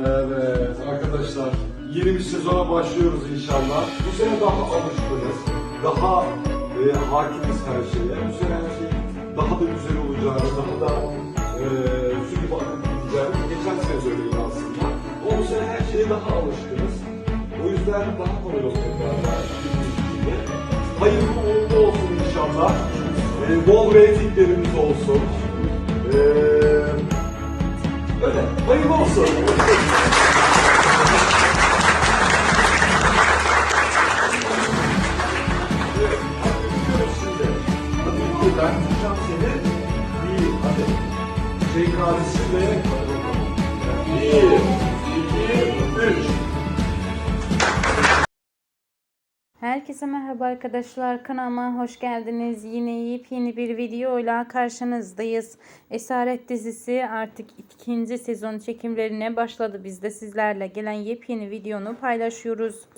Evet arkadaşlar yeni bir sezona başlıyoruz inşallah. Bu sene daha alışkınız. Daha e, hakimiz her şeye. Bu sene her şey daha da güzel olacağını, daha da e, sürüp akıp gideceğini. Geçen sene de öyleydi aslında. Ama bu sene her şeye daha alışkınız. O yüzden daha kolay olacak gibi. Hayırlı uğurlu olsun inşallah. E, bol reytinglerimiz olsun. Hayırlı olsun. Ben tutacağım seni. Bir, hadi. Şey kradisi ve Herkese merhaba arkadaşlar kanalıma hoş geldiniz. Yine yepyeni bir videoyla karşınızdayız. Esaret dizisi artık ikinci sezon çekimlerine başladı. Biz de sizlerle gelen yepyeni videonu paylaşıyoruz.